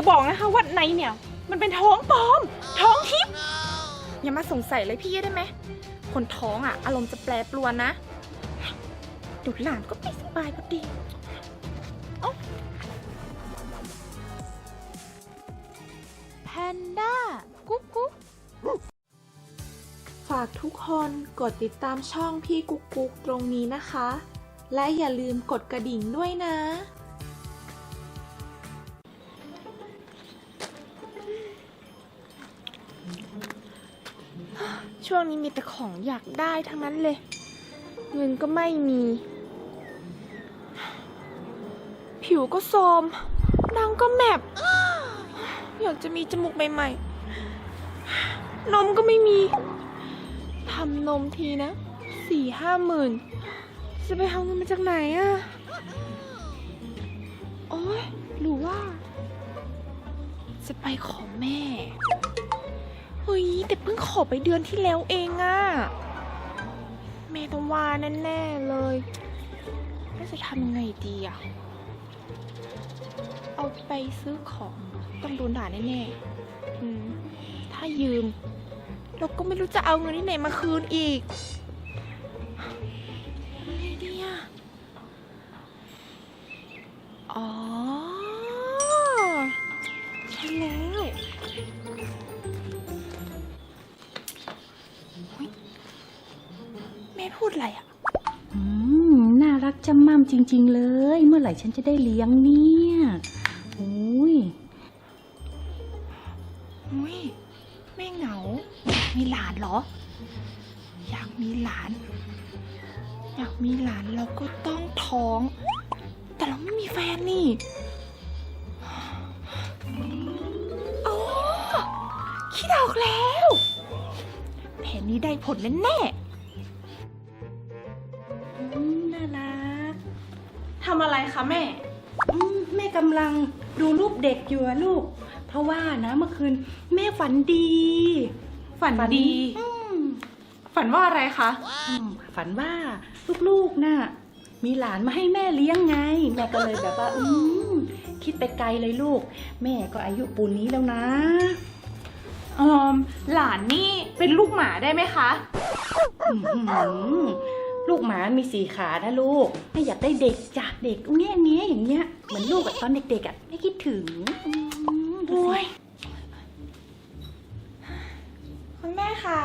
อย่าบอกนะคะว่าในเนี่ย มันเป็นท้องปลอม ท้องทิพย์อย่ามาสงสัยเลยพี่ได้ไหมคนท้องอะ อารมณ์จะแปรปรวนนะดูหลานก็ไม่สบายพอดีแพนด้า กุ๊กกุ๊กฝากทุกคนกดติดตามช่องพี่กุ๊กกุ๊กตรงนี้นะคะ และอย่าลืมกดกระดิ่งด้วยนะ ช่วงนี้มีแต่ของอยากได้ทั้งนั้นเลย เงินก็ไม่มี ผิวก็โทรมดังก็แมบอยากจะมีจมูกใหม่ๆ นมก็ไม่มีทำนมทีนะสี่ห้าหมื่น จะไปเอาเงินมาจากไหนอะโอ้ยหรือว่า จะไปขอแม่ เฮ้ยแต่เพิ่งขอไปเดือนที่แล้วเองอะแม่ต้องว่าแน่ๆเลยแล้วจะทำยังไงดีอะเอาไปซื้อของต้องโดนด่าแน่ๆอืมถ้ายืมเราก็ไม่รู้จะเอาเงินที่ไหนมาคืนอีกอะไรดีอะอ๋อใช่แล้ว ม่พูดอะไรอะอืมน่ารักจำม่ำจริง ๆ เลย เมื่อไหร่ฉันจะได้เลี้ยงเนี่ยโอ้ยอุ้ยแม่เหงาอยากมีหลานเหรอ อยากมีหลาน อยากมีหลานเราก็ต้องท้อง แต่เราไม่มีแฟนนี่โอ้คิดออกแล้ว แผนนี้ได้ผลแน่อื ทำอะไรคะแม่ อืมแม่กำลังดูรูปเด็กอยู่อะลูก เพราะว่านะเมื่อคืนแม่ฝันดีฝันดี อืมฝันว่าอะไรคะ อืมฝันว่าลูกๆน่ะมีหลานมาให้แม่เลี้ยงไง แม่ก็เลยแบบว่า อืมคิดไปไกลเลยลูก แม่ก็อายุปูนนี้แล้วนะเออหลานนี่เป็นลูกหมาได้ไหมคะ อื้อหือ ลูกหมามีสี่ขานะลูกไม่อยากได้เด็กจ้ะเด็กเงี้ยเงี้ยอย่างเงี้ยเหมือนลูกอะตอนเด็กๆอะไม่คิดถึงอืมดูโอ้สิยคุณแม่คะ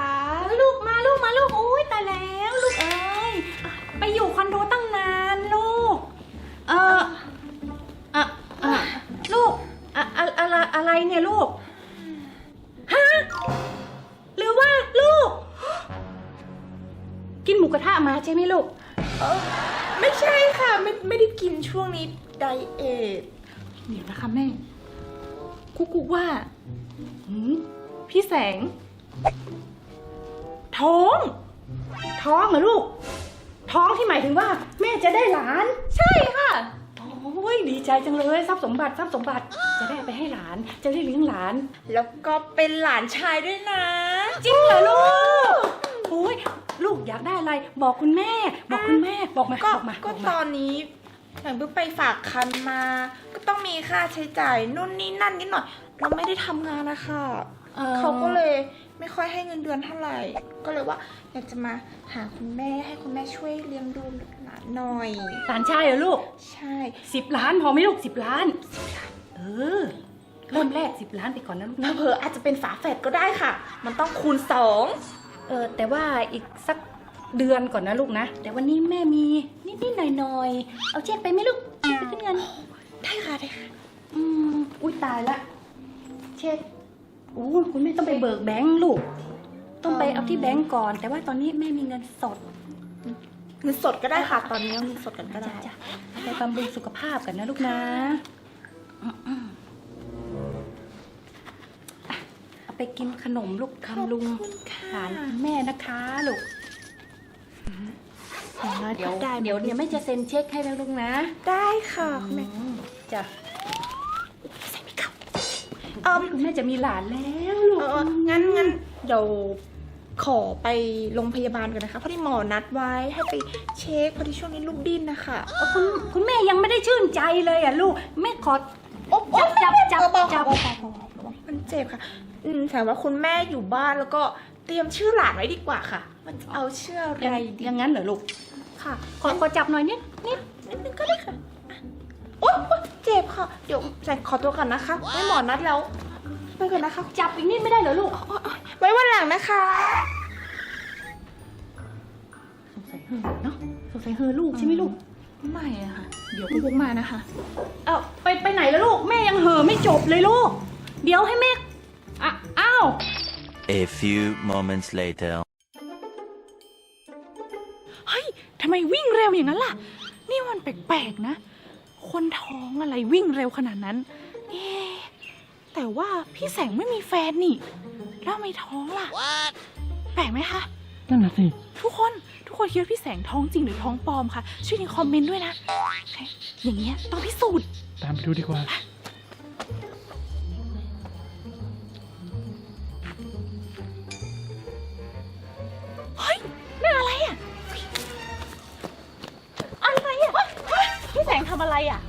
ลูกมาลูกมาลูกโอ้ยตายแล้ว ลูกเอ้ยไปอยู่คอนโดตั้ กินหมูกระทะมาใช่ไหมลูกไม่ใช่ค่ะ ไม่ไม่ได้กินช่วงนี้ไดเอทเดี๋ยวนะคะแม่กุ๊กกุ๊กว่าหืมพี่แสง ท้อง ท้องเหรอลูก ท้องที่หมายถึงว่า แม่จะได้หลาน ใช่ค่ะ โอ้ยดีใจจังเลยทรัพย์สมบัติทรัพย์สมบัติ จะได้เอาไปให้หลาน จะได้เลี้ยงหลาน แล้วก็เป็นหลานชายด้วยนะ จริงเหรอลูกโอ้ย ลูกอยากได้อะไร บอกคุณแม่ บอกคุณแม่บอกมาก็บอกมาก็บอกตมาอนนี้อย่างเพิ่งไปฝากคันมา ก็ต้องมีค่าใช้จ่ายนู่นนี่นั่นนิดหน่อย เราไม่ได้ทำงานนะคะออเขาก็เลยไม่ค่อยให้เงินเดือนเท่าไหร่ ก็เลยว่าอยากจะมาหาคุณแม่ให้คุณแม่ช่วยเลี้ยงดูหลานหน่อยหลานชายเหรอลูกใช่ สิบล้านพอไหมลูกสิบล้านเออเริ่มแรกสิบล้านไปก่อนนะลูกนะ เผลอๆอาจจะเป็นฝาแฝดก็ได้ค่ะ มันต้องคูณสอง เออแต่ว่าอีกสักเดือนก่อนนะลูกนะ แต่วันนี้แม่มีนิดๆหน่อยๆ เอาเช็คไปไหมลูกเช็คไปขึ้นเงิน ได้ค่ะได้ค่ะ อืมอุ้ยตายละ เช็คโอ้คุณแม่ต้องไปเบิกแบงค์ลูก ต้องไปเอาที่แบงก์ก่อน แต่ว่าตอนนี้แม่มีเงินสด เงินสดก็ได้ค่ะ ตอนนี้เอาเงินสดกันก็ได้ จ้ะเอาไปบำรุงสุขภาพกันนะลูกนะอืมๆ ไปกินขนมลูกบำรุงขอบคุณค่ะทานคุณแม่นะคะลูกเดี๋ยวได้เดี๋ยวเดี๋ยวแม่จะเซ็นเช็คให้นะลูกนะ ได้ค่ะคุณแม่อืมจ้ะใส่ไม่เข้าเออคุณแม่จะมีหลานแล้วลูกเอองั้นงั้นเดี๋ยวขอไปโรงพยาบาลก่อนนะคะ เพราะที่หมอนัดไว้ให้ไปเช็คเพราะที่ช่วงนี้ลูกดิ้นนะคะเออคุณคุณแม่ยังไม่ได้ชื่นใจเลยอะลูกแม่ขออบจับจับจับเบาๆจับเบาๆเบาๆเบาๆมันเจ็บค่ะ อืมแต่ว่าคุณแม่อยู่บ้านแล้วก็เตรียมชื่อหลานไว้ดีกว่าค่ะ มันจะเอาชื่ออะไรอย่างดีอย่างนั้นเหรอลูก ค่ะ ขอขอจับหน่อยนิดนิดนิดนึงก็ได้ค่ะอะโอ๊ยโอ๊ยเจ็บค่ะ เดี๋ยวใส่ขอตัวก่อนนะคะไม่หมอนัดแล้วไปก่อนนะคะ จับอีกนิดไม่ได้เหรอลูกโอ๊ยโอ๊ยไว้วันหลังนะคะ สงสัยเฮอเนาะ สงสัยเฮอลูกใช่ไหมลูก ไม่อะค่ะ เดี๋ยวกุ๊กกุ๊กมานะคะ เอ้าไปไปไหนแล้วลูก แม่ยังเห่อไม่จบเลยลูก เดี๋ยวให้แม่อะอ้าว A few moments later. เฮ้ยทำไมวิ่งเร็วอย่างนั้นล่ะ นี่มันแปลกๆนะ คนท้องอะไรวิ่งเร็วขนาดนั้น เอ๊ะแต่ว่าพี่แสงไม่มีแฟนนี่แล้วทำไม่ท้องล่ะ แปลกไหมคะ นั่นน่ะสิ ทุกคน ทุกคนคิดว่าพี่แสงท้องจริงหรือท้องปลอมคะ ช่วยในคอมเมนต์ด้วยนะเฮ้ยอย่างเงี้ยต้องพิสูจน์ ตามไปดูดีกว่า งทำอะไรอะ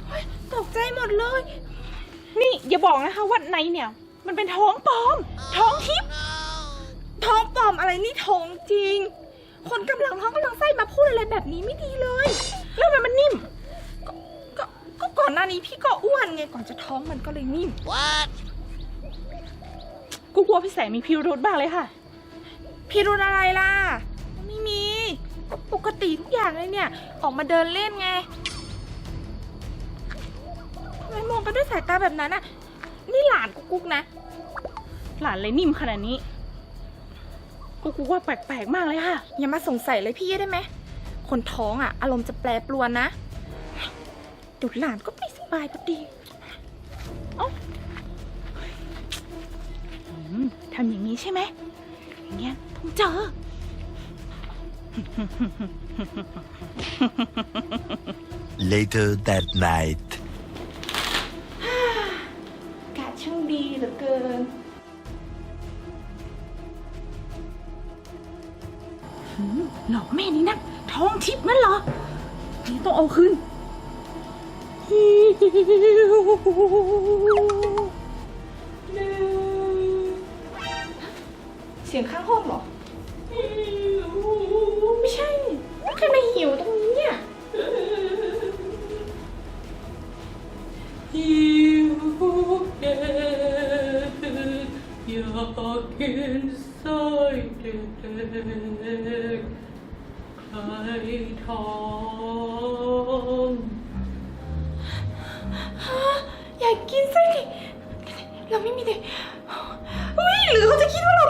ตกใจหมดเลย นี่อย่าบอกนะคะว่าในเนี่ย มันเป็นท้องปลอม ท้องทิพย์ท้องปลอมอะไรนี่ท้องจริง คนกำลังท้องกำลังไส้มาพูดอะไรแบบนี้ไม่ดีเลย แล้วทำไมมันนิ่มก็ก็ก่อนหน้านี้พี่ก็อ้วนไงก่อนจะท้องมันก็เลยนิ่มกูกลัวพี่แสงมีพิรุธบ้างเลยค่ะ พี่รุนอะไรล่ะ ไม่มีก็ปกติทุกอย่างเลยเนี่ย ออกมาเดินเล่นไงทำไมองกันด้วยสายตาแบบนั้นอะนี่หลานกุ๊กกนะ หลานเลยนิ่มขนาดนี้กูกูว่าแปลกๆมากเลยค่ะ อย่ามาสงสัยเลยพี่ได้ไหมคนท้องอะอารมณ์จะแปรปรวนนะเดุหลานก็ไม่สบายพอดีอทำอย่างนี้ใช่ไหมอย่างเงี้ยต้องเจอ Later that night. เหลือเกิน หลอกแม่นี่นักท้องทิพย์นั่นเหรอ นี่ต้องเอาคืนเสียงข้างห้องเหรอ ไม่ใช่ใครมาหิวตรง องอยากกินไส้เด็กเราไม่มีเด็กเฮ้ยหรือเขาจะคิดว่าเรา